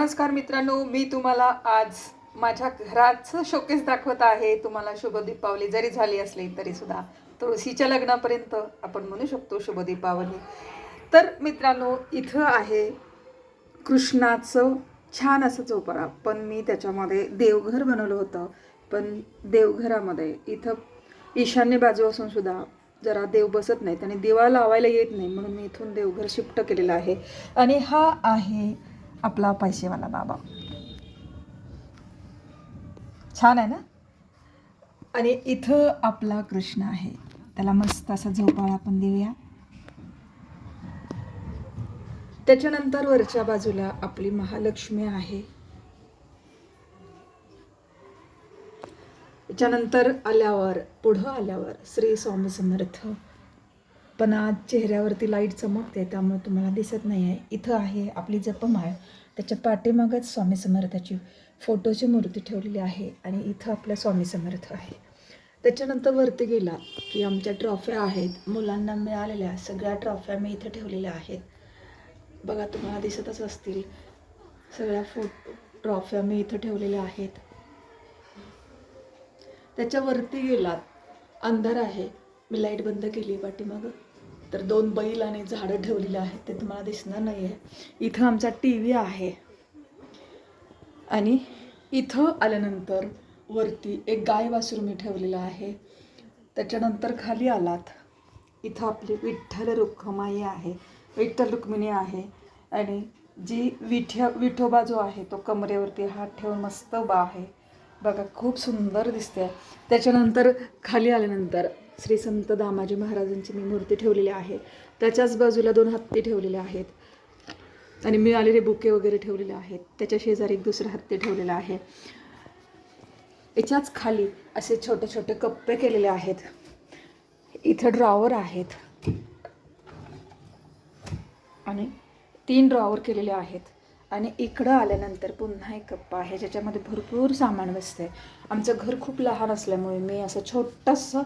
नमस्कार मित्रांनो मी तुम्हाला आज माझ्या घराचं शोकेस दाखवत आहे. तुम्हाला शुभ दीपावली जरी झाली असली तरी सुद्धा तुळशीच्या लग्नापर्यंत आपण म्हणू शकतो शुभ दीपावली तर मित्रांनो इथं आहे कृष्णाचं छान असं चोपडा पण मी त्याच्यामध्ये देवघर बनवलं होतं. पण देवघरामध्ये इथं ईशान्य बाजू असून सुद्धा जरा देव बसत नाहीत आणि दिवा लावायला येत नाही म्हणून मी इथून देवघर शिफ्ट केलेलं आहे. आणि हा आहे आपला पैसेवाला बाबा. छान आहे ना? आणि इथं आपला कृष्ण आहे. त्याला मस्त असा झोपाळा आपण देऊया. त्याच्यानंतर वरच्या बाजूला आपली महालक्ष्मी आहे. त्याच्यानंतर आल्यावर पुढं आल्यावर श्री स्वामी समर्थ. पण आज चेहऱ्यावरती लाइट चमकते त्यामुळे तुम्हाला दिसत नाही आहे इथं आहे आपली जपमाळ. त्याच्या पाठीमागच स्वामी समर्थाची फोटोची मूर्ती ठेवलेली आहे आणि इथं आपला स्वामी समर्थ आहे. त्याच्यानंतर वरती गेला की आमच्या ट्रॉफ्या आहेत. मुलांना मिळालेल्या सगळ्या ट्रॉफ्या मी इथं ठेवलेल्या आहेत. बघा तुम्हाला दिसतच असतील. सगळ्या फोटो ट्रॉफ्या मी इथं ठेवलेल्या आहेत. त्याच्यावरती गेलात अंधार आहे. मी लाइट बंद केली पाठीमागं. तर दोन बैल आणि झाडं ठेवलेली आहेत ते तुम्हाला दिसणार नाही आहे इथं आमचा टी व्ही आहे. आणि इथं आल्यानंतर वरती एक गाय वासरू मी ठेवलेलं आहे. त्याच्यानंतर खाली आलात. इथं आपली विठ्ठल रुक्माई आहे. विठ्ठल रुक्मिणी आहे. आणि जी विठ्या विठोबा जो आहे तो कमरेवरती हात ठेवून मस्त बा आहे. बघा खूप सुंदर दिसते त्याच्यानंतर खाली आल्यानंतर श्री संत दामाजी महाराजांची मी मूर्ती ठेवलेली आहे. त्याच्याच बाजूला दोन हत्ती ठेवलेले आहेत. आणि मिळालेले बुके वगैरे ठेवलेले आहेत. त्याच्या शेजारी एक दुसरा हत्ती ठेवलेला आहे. याच्याच खाली असे छोटे छोटे कप्पे केलेले आहेत. इथं ड्रॉवर आहेत. आणि तीन ड्रॉवर केलेले आहेत. आणि इकडं आल्यानंतर पुन्हा एक कप्पा आहे. ज्याच्यामध्ये भरपूर सामान बसते आमचं घर खूप लहान असल्यामुळे मी असं छोटंसं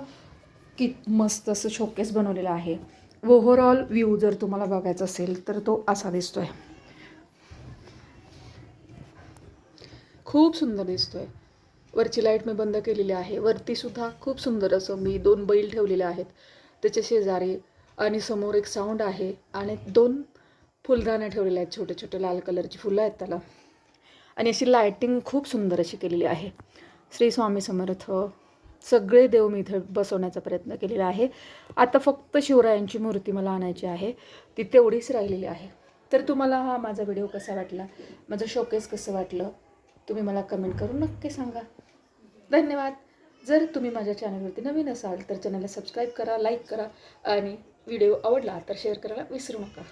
की मस्त असं शोकेस बनवलेलं आहे. ओव्हरऑल व्ह्यू जर तुम्हाला बघायचा असेल तर तो असा दिसतोय. खूप सुंदर दिसतोय. वरची लाइट मी बंद केलेली आहे. वरती सुद्धा खूप सुंदर असं मी दोन बैल ठेवलेले आहेत. त्याच्या शेजारी आणि समोर एक साऊंड आहे आणि दोन फुलदाण्या ठेवलेल्या आहेत छोटे छोटे लाल कलरची फुलं आहेत त्याला. आणि अशी लायटिंग खूप सुंदर अशी केलेली आहे. श्री स्वामी समर्थ. सगळे देव मी इथं बसवण्याचा प्रयत्न केलेला आहे. आता फक्त शिवरायांची मूर्ती मला आणायची आहे. ती तेवढीच राहिलेली आहे. तर तुम्हाला हा माझा व्हिडिओ कसा वाटला? माझं शोकेस कसं वाटलं? तुम्ही मला कमेंट करून नक्की सांगा. धन्यवाद. जर तुम्ही माझ्या चॅनलवरती नवीन असाल तर चॅनलला सबस्क्राईब करा लाईक करा आणि व्हिडिओ आवडला तर शेअर करायला विसरू नका.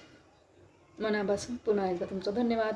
मनापासून पुन्हा एकदा तुमचं धन्यवाद.